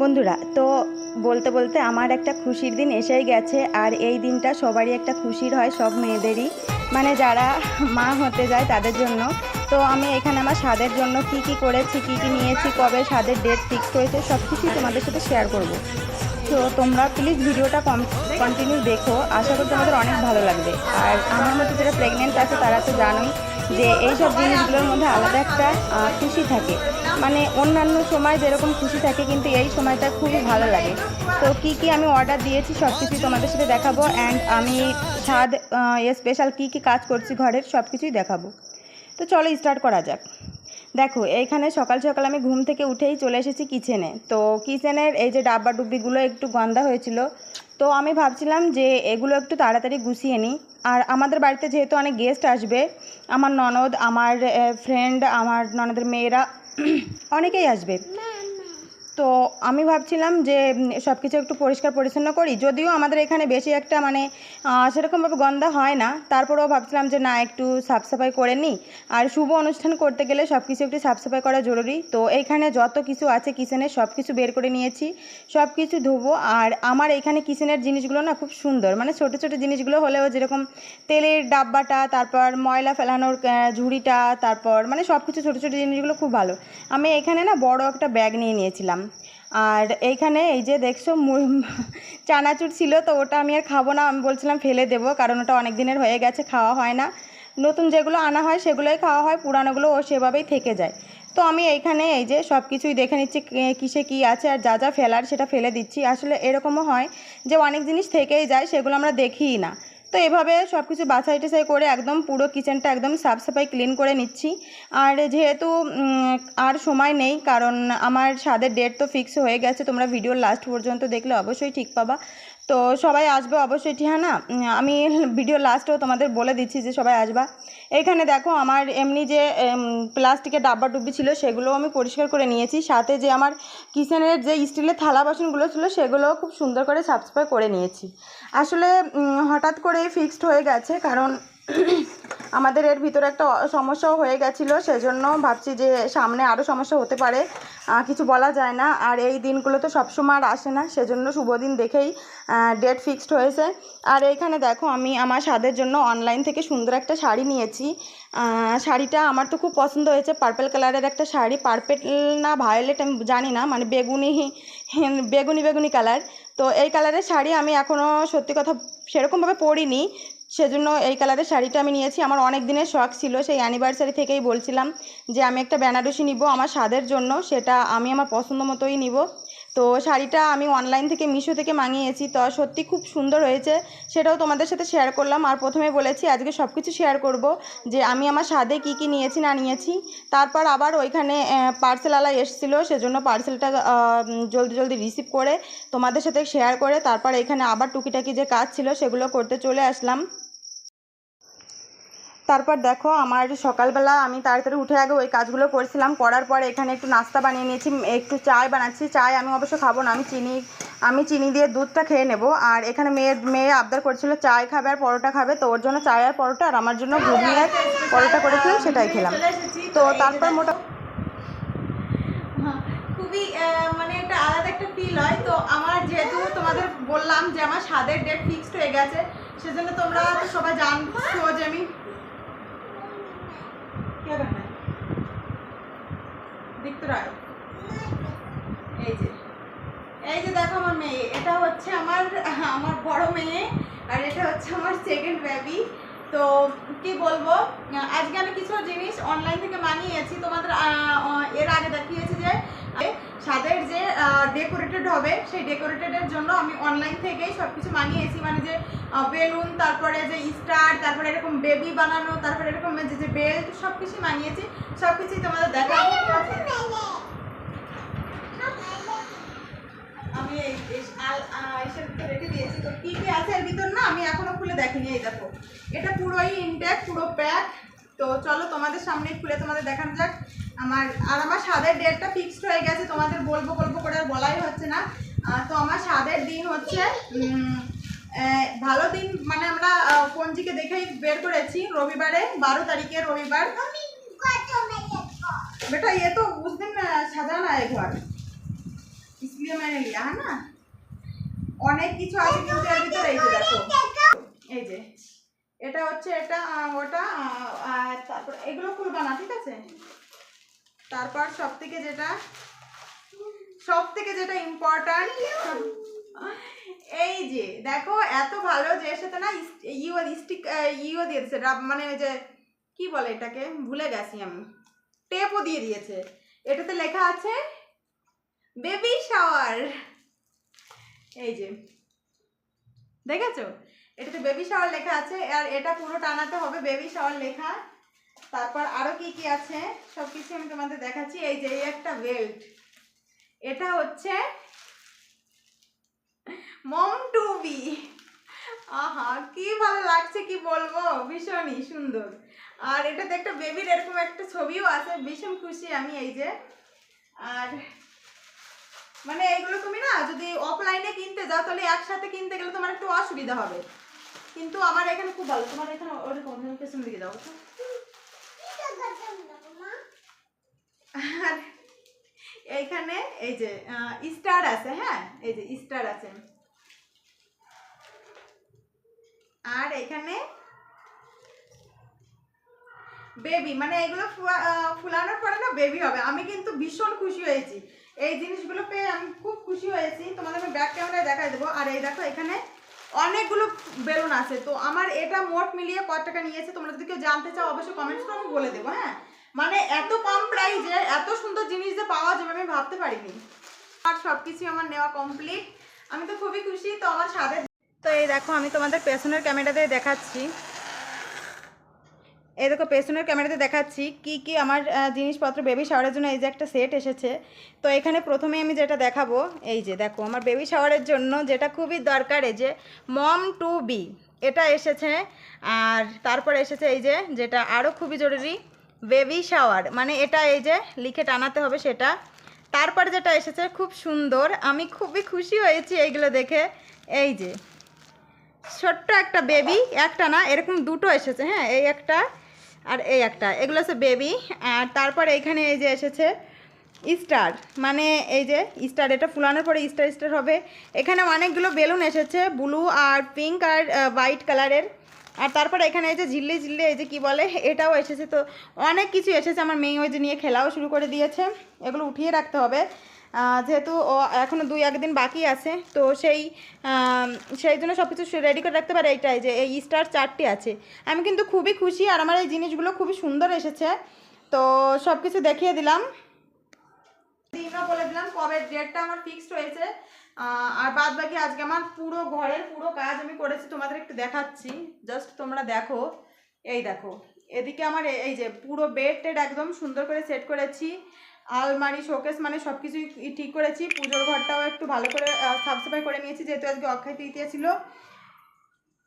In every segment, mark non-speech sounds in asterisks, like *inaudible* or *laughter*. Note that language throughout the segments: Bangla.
বন্ধুরা, তো বলতে বলতে আমার একটা খুশির দিন এসেই গেছে, আর এই দিনটা সবারই একটা খুশির হয়, সব মেয়েদেরই। মানে যারা মা হতে যায় তাদের জন্য। তো আমি এখানে আমার স্বাদের জন্য কি কি করেছি, কি কি নিয়েছি, কবে স্বাদের ডেট ফিক্সড হয়েছে সব কিছুই তোমাদের সাথে শেয়ার করব। তো তোমরা প্লিজ ভিডিওটা কন্টিনিউ দেখো। আশা করি তোমাদের অনেক ভালো লাগবে। আর আমার মতো যারা প্রেগনেন্ট আছে তারা তো জানোই যে এইসব জিনিসগুলোর মধ্যে আলাদা একটা খুশি থাকে। মানে অন্যান্য সময় যেরকম খুশি থাকে, কিন্তু এই সময়টা খুবই ভালো লাগে। তো কি কি আমি অর্ডার দিয়েছি সব কিছুই তোমাদের সাথে দেখাবো অ্যান্ড আমি স্বাদ স্পেশাল কি কি কাজ করছি ঘরের সব কিছুই দেখাবো। তো চলো স্টার্ট করা যাক। দেখো, এইখানে সকাল সকাল আমি ঘুম থেকে উঠেই চলে এসেছি কিচেনে তো কিচেনের এই যে ডাব্বা ডুব্বিগুলো একটু গন্ধা হয়েছিল তো আমি ভাবছিলাম যে এগুলো একটু তাড়াতাড়ি গুছিয়ে নিই। আর আমাদের বাড়িতে যেহেতু অনেক গেস্ট আসবে, আমার ননদ, আমার ফ্রেন্ড আমার ননদের মেয়েরা, *clears throat* অনেকেই আসবে। তো আমি ভাবছিলাম যে সব কিছু একটু পরিষ্কার পরিচ্ছন্ন করি। যদিও আমাদের এখানে বেশি একটা মানে সেরকমভাবে গন্ধা হয় না। তারপরেও ভাবছিলাম যে, না, একটু সাফ সাফাই করে নিই। আর শুভ অনুষ্ঠান করতে গেলে সব কিছু একটু সাফ সাফাই করা জরুরি। তো এইখানে যত কিছু আছে কিচেনে সব কিছু বের করে নিয়েছি। সব কিছু ধুবো। আর আমার এখানে কিচেনের জিনিসগুলো না খুব সুন্দর। মানে ছোট ছোট জিনিসগুলো হলেও যেরকম তেলের ডাব্বাটা, তারপর ময়লা ফেলানোর ঝুড়িটা, তারপর মানে সব কিছু ছোটো ছোটো জিনিসগুলো খুব ভালো। আমি এখানে না বড় একটা ব্যাগ নিয়ে নিয়েছিলাম। আর এইখানে এই যে দেখছ চানাচুর ছিল, তো ওটা আমি আর খাব না, আমি বলছিলাম ফেলে দেবো, কারণ ওটা অনেক দিনের হয়ে গেছে, খাওয়া হয় না। নতুন যেগুলো আনা হয় সেগুলোই খাওয়া হয়, পুরানোগুলো ও সেভাবেই থেকে যায়। তো আমি এইখানে এই যে সব কিছুই দেখে নিচ্ছি কিসে কী আছে আর যা যা ফেলার সেটা ফেলে দিচ্ছি। আসলে এরকমও হয় যে অনেক জিনিস থেকেই যায়, সেগুলো আমরা দেখিই না। তো এভাবে সব কিছু বাছাই টাছাই করে একদম পুরো কিচেনটা একদম সাফ সাফাই ক্লিন করে নিচ্ছি। আর যেহেতু আর সময় নেই, কারণ আমার স্বাদের ডেট তো ফিক্স হয়ে গেছে, তোমরা ভিডিও লাস্ট পর্যন্ত দেখলে অবশ্যই ঠিক পাবা। তো সবাই আসবে অবশ্যই, ঠিহানা। আমি ভিডিও লাস্টেও তোমাদের বলে দিচ্ছি যে সবাই আসবা। এখানে দেখো আমার এমনি যে প্লাস্টিকের ডাব্বা ডুব্বি ছিল সেগুলো আমি পরিষ্কার করে নিয়েছি। সাথে যে আমার কিচেনের যে স্টিলের থালা বাসনগুলো ছিল সেগুলোও খুব সুন্দর করে সাফ করে নিয়েছি। আসলে হঠাৎ করেই ফিক্সড হয়ে গেছে কারণ আমাদের এর ভিতরে একটা সমস্যাও হয়ে গেছিল, সেজন্য ভাবছি যে সামনে আরও সমস্যা হতে পারে। কিছু বলা যায় না, আর এই দিনগুলো তো সবসময় আর আসে না, সেজন্য শুভ দিন দেখেই ডেট ফিক্সড হয়েছে। আর এইখানে দেখো, আমি আমার স্বাদের জন্য অনলাইন থেকে সুন্দর একটা শাড়ি নিয়েছি। শাড়িটা আমার তো খুব পছন্দ হয়েছে পার্পেল কালারের একটা শাড়ি পার্পেল না ভায়োলেট আমি জানি না মানে বেগুনি বেগুনি বেগুনি কালার তো এই কালারের শাড়ি আমি এখনও সত্যি কথা সেরকমভাবে পরিনি সেজন্য এই কালারের শাড়িটা আমি নিয়েছি। আমার অনেক দিনের শখ ছিল, সেই অ্যানিভার্সারি থেকেই বলছিলাম যে আমি একটা বেনারসি নিব আমার স্বাদের জন্য, সেটা আমি আমার পছন্দ মতোই নিব। তো শাড়িটা আমি অনলাইন থেকে মিশো থেকে মাঙিয়েছি। তো সত্যি খুব সুন্দর হয়েছে। সেটাও তোমাদের সাথে শেয়ার করলাম। আর প্রথমে বলেছি, আজকে সব কিছু শেয়ার করব যে আমি আমার স্বাদে কি কি নিয়েছি, না নিয়েছি। তারপর আবার ওইখানে পার্সেলওয়ালা এসেছিল। সেজন্য পার্সেলটা জলদি জলদি রিসিভ করে তোমাদের সাথে শেয়ার করে তারপর এখানে আবার টুকিটাকি যে কাজ ছিল, সেগুলো করতে চলে আসলাম। তারপর দেখো আমার সকালবেলা আমি তাড়াতাড়ি উঠে আগে ওই কাজগুলো করছিলাম, করার পর এখানে একটু নাস্তা বানিয়ে নিয়েছি একটু চায় বানাচ্ছি। চায় আমি অবশ্য খাব না, আমি চিনি আমি চিনি দিয়ে দুধটা খেয়ে নেব। আর এখানে মেয়ে মেয়ে আবদার করছিল চায় খাবে আর পরোটা খাবে, তো ওর জন্য চায় আর পরোটা আর আমার জন্য ঘুগনি আর পরোটা করেছিলাম, সেটাই খেলাম। তো তারপর মোটা খুবই মানে একটা আলাদা একটা ফিল হয়। তো আমার যেহেতু তোমাদের বললাম যে আমার স্বাদের ডেট ফিক্সড হয়ে গেছে, সেজন্য তোমরা সবাই জানছো যে আমি কে বানায়? দীপ্ত রায় এই যে এই যে দেখো আমার মেয়ে এটা হচ্ছে আমার আমার বড় মেয়ে আর এটা হচ্ছে আমার সেকেন্ড বেবি তো কি বলব আহ, আজকে আমি কিছু জিনিস অনলাইন থেকে মানিয়েছি তোমাদের আহ, আহ, এর আগে দেখিয়েছি যে স্বাদের যে ডেকোরেটেড হবে, সেই ডেকোরেটেডের জন্য আমি অনলাইন থেকেই সব কিছু মানিয়েছি মানে যে বেলুন, তারপরে যে স্টার তারপরে এরকম বেবি বানানো, তারপরে এরকম যে যে বেল্ট সব কিছু মানিয়েছি সব কিছুই তোমাদের দেখাবো। আমি রেখে দিয়েছি। তো কি কি আছে এর ভিতর না, আমি এখনও খুলে দেখিনি, এই দেখো। এটা পুরোই ইনটেক পুরো প্যাক তো চলো তোমাদের সামনে খুলে তোমাদের দেখানো যাক। আমার আর আমার স্বাদের ডেটটা ফিক্সড হয়ে গেছে তোমাদের বলবো বলবো করে আর বলাই হচ্ছে না আহ, তো আমার স্বাদের দিন হচ্ছে উম, আহ, ভালো দিন মানে আমরা আহ, পঞ্জিকে দেখেই বের করেছি রবিবারে বারো তারিখে রবিবার बेटा ये तो उस दिन सजाना है घर इसलिए इसलिए मैंने लिया है ना অনেক কিছু আছে কিন্তু এর ভিতরে এই যে দেখো এই যে এটা হচ্ছে এটা আহ, ওটা আহ, আর তারপর এগুলো খুলবা না ঠিক আছে তারপর সব থেকে যেটা সব থেকে যেটা ইম্পর্ট্যান্ট এই যে, দেখো, এত ভালো যে সাথে না ইও স্টিক ইও দিয়ে দিয়েছে মানে ওই যে, কি বলে এটাকে, ভুলে গেছি আমি টেপও দিয়ে দিয়েছে, এটাতে লেখা আছে বেবি শাওয়ার এই যে, দেখেছ? এটাতে বেবি শাওয়ার লেখা আছে, আর এটা পুরো টানাতে হবে বেবি শাওয়ার লেখা তারপর আরও কি কি আছে? সব কিছু আমি তোমাদের দেখাচ্ছি। এই যে, এই একটা বেল্ট এটা হচ্ছে মম টু বি আহা, কি ভালো লাগছে, কি বলব? ভীষণই সুন্দর। আর এটাতে একটা বেবির এরকম একটা ছবিও আছে, ভীষণ খুশি আমি এই যে। আর মানে এইগুলো তুমি না, যদি অফলাইনে কিনতে যাও, তাহলে একসাথে কিনতে গেলে তোমার একটু অসুবিধা হবে। কিন্তু আমার এখানে খুব ভালো। তোমার এখানে ওরকম দিকে যাও তো। আর এইখানে এই যে স্টার আছে হ্যাঁ? এই যে স্টার আছে। আর এখানে বেবি মানে এগুলো ফুলানোর পরে না বেবি হবে। আমি কিন্তু ভীষণ খুশি হয়েছি। এই জিনিসগুলো পেয়ে আমি খুব খুশি হয়েছি। তোমাদের আমি ব্যাক ক্যামেরায় দেখাই দেবো। আর এই দেখো, এখানে অনেকগুলো বেলুন আছে। তো আমার এটা মোট মিলিয়ে কত টাকা নিয়েছে, তোমরা যদি কেউ জানতে চাও, অবশ্যই কমেন্টস করে আমি বলে দেবো হ্যাঁ? মানে এত কম প্রাইসে এত সুন্দর জিনিস যে পাওয়া যাবে, আমি ভাবতে পারিনি। আর সব কিছু আমার নেওয়া কমপ্লিট আমি তো খুবই খুশি, তো আমার সাথে তো এই দেখো, আমি তোমাদের পেছনের ক্যামেরাতে দেখাচ্ছি। এই দেখো, পেছনের ক্যামেরাতে দেখাচ্ছি কি কি আমার জিনিসপত্র বেবি শাওয়ারের জন্য এই যে একটা সেট এসেছে। তো এখানে প্রথমে আমি যেটা দেখাবো, এই যে দেখো, আমার বেবি শাওয়ারের জন্য যেটা খুবই দরকার, এই যে মম টু বি এটা এসেছে। আর তারপরে এসেছে এই যে, যেটা আরও খুবই জরুরি বেবি শাওয়ার মানে এটা এই যে লিখে টানাতে হবে সেটা। তারপর যেটা এসেছে খুব সুন্দর, আমি খুবই খুশি হয়েছি এইগুলো দেখে। এই যে, ছোট্ট একটা বেবি একটা না, এরকম দুটো এসেছে হ্যাঁ এই একটা আর এই একটা, এগুলো হচ্ছে বেবি আর তারপর এইখানে এই যে এসেছে স্টার মানে এই যে স্টার এটা ফুলানোর পরে স্টার স্টার হবে। এখানে অনেকগুলো বেলুন এসেছে ব্লু আর পিঙ্ক আর হোয়াইট কালারের আর তারপর এখানে এই যে ঝিল্লি ঝিল্লি, এই যে কী বলে, এটাও এসেছে। তো অনেক কিছু এসেছে, আমার মেয়ে ওই যে নিয়ে খেলাও শুরু করে দিয়েছে। এগুলো উঠিয়ে রাখতে হবে। যেহেতু ও এখনও দুই একদিন বাকি আছে, তো সেই সেই জন্য সব কিছু রেডি করে রাখতে পারে এইটাই যে এই স্টার চারটি আছে। আমি কিন্তু খুবই খুশি, আর আমার এই জিনিসগুলো খুবই সুন্দর এসেছে। তো সব কিছু দেখিয়ে দিলাম। দিনও বলে দিলাম কবে ডেটটা আমার ফিক্সড হয়েছে। আর বাদ বাকি আজকে আমার পুরো ঘরের পুরো কাজ আমি করেছি তোমাদের একটু দেখাচ্ছি। জাস্ট তোমরা দেখো। এই দেখো এদিকে আমার এই যে পুরো বেড টেড একদম সুন্দর করে সেট করেছি। আলমারি শোকেস মানে সব কিছুই ঠিক করেছি। পুজোর ঘরটাও একটু ভালো করে আহ, সাফ সাফাই করে নিয়েছি যেহেতু আজকে অক্ষয় তৃতীয়া ছিল।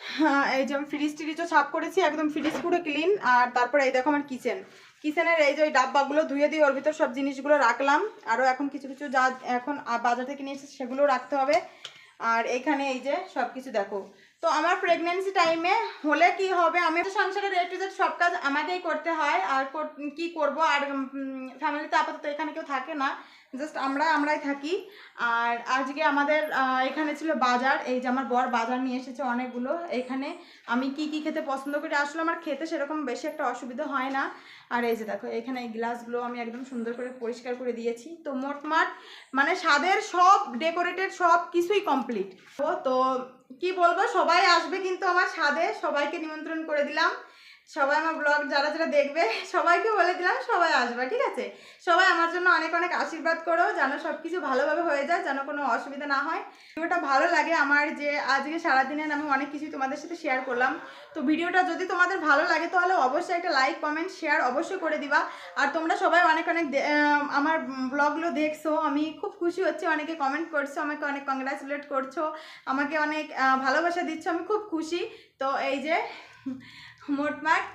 হ্যাঁ এই যে ফ্রিজ টিরিজও সাফ করেছি একদম ফ্রিজ পুরো ক্লিন আর তারপরে এই দেখো আমার কিচেন কিচেনের এই যে ওই ডাব্বাগুলো ধুয়ে দিয়ে ওর ভিতর সব জিনিসগুলো রাখলাম। আরও এখন কিছু কিছু যা এখন বাজার থেকে নিয়ে সেগুলো রাখতে হবে। আর এখানে এই যে সব কিছু দেখো। তো আমার প্রেগনেন্সি টাইমে হলে কি হবে? আমি সংসারের এ টু জেড সব কাজ আমাকেই করতে হয়। আর কি করব? আর ফ্যামিলিতে আপাতত এখানে কেউ থাকে না। জাস্ট আমরা, আমরাই থাকি। আর আজকে আমাদের এখানে ছিল বাজার। এই যে আমার বর বাজার নিয়ে এসেছে অনেকগুলো। এখানে আমি কি কি খেতে পছন্দ করি? আসলে আমার খেতে সেরকম বেশি একটা অসুবিধা হয় না। আর এই যে দেখো, এখানে এই গ্লাসগুলো আমি একদম সুন্দর করে পরিষ্কার করে দিয়েছি। তো মোটমাট মানে স্বাদের সব ডেকোরেটেড সব কিছুই কমপ্লিট তো কি বলব, সবাই আসবে কিন্তু আমার স্বাদে, সবাইকে নিমন্ত্রণ করে দিলাম। সবাই আমার ব্লগ যারা যারা দেখবে, সবাইকে বলে দিলাম সবাই আসবে, ঠিক আছে? সবাই আমার জন্য অনেক অনেক আশীর্বাদ করো, যেন সব কিছু ভালোভাবে হয়ে যায়, যেন কোনো অসুবিধা না হয়। ভিডিওটা ভালো লাগে আমার যে আজকে সারাদিনের আমি অনেক কিছুই তোমাদের সাথে শেয়ার করলাম। তো ভিডিওটা যদি তোমাদের ভালো লাগে, তাহলে অবশ্যই একটা লাইক কমেন্ট শেয়ার অবশ্যই করে দিবা। আর তোমরা সবাই অনেক অনেক আমার ব্লগগুলো দেখছ, আমি খুব খুশি হচ্ছি, অনেকে কমেন্ট করছ, আমাকে অনেক কংগ্রাচুলেট করছ, আমাকে অনেক ভালোবাসা দিচ্ছ, আমি খুব খুশি। তো এই যে মোটমাট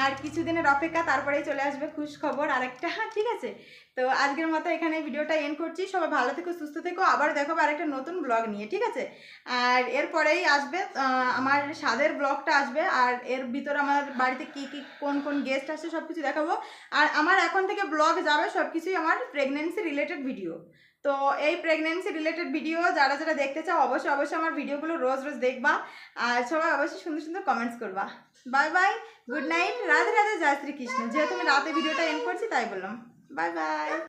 আর কিছুদিনের অপেক্ষা, তারপরেই চলে আসবে খুশ খবর আরেকটা, *laughs* ঠিক আছে? তো আজকের মতো এখানে ভিডিওটা এন্ড করছি। সবাই ভালো থেকো, সুস্থ থেকো। আবার দেখাবো আরেকটা নতুন ব্লগ নিয়ে, ঠিক আছে? আর এরপরেই আসবে আমার স্বাদের ব্লগটা আসবে। আর এর ভিতরে আমার বাড়িতে কি কি, কোন কোন গেস্ট আসছে সব কিছু দেখাবো। আর আমার এখন থেকে ব্লগ যাবে সব কিছুই আমার প্রেগনেন্সি রিলেটেড ভিডিও তো এই প্রেগনেন্সি রিলেটেড ভিডিও যারা যারা দেখতে চাও, অবশ্যই অবশ্যই আমার ভিডিওগুলো রোজ রোজ দেখবা। আর সবাই অবশ্যই সুন্দর সুন্দর কমেন্টস করবা। Bye bye good night Radhe Radhe জয় শ্রীকৃষ্ণ যেহেতু আমি রাতে ভিডিওটা এন্ড করছি তাই বললাম বাই বাই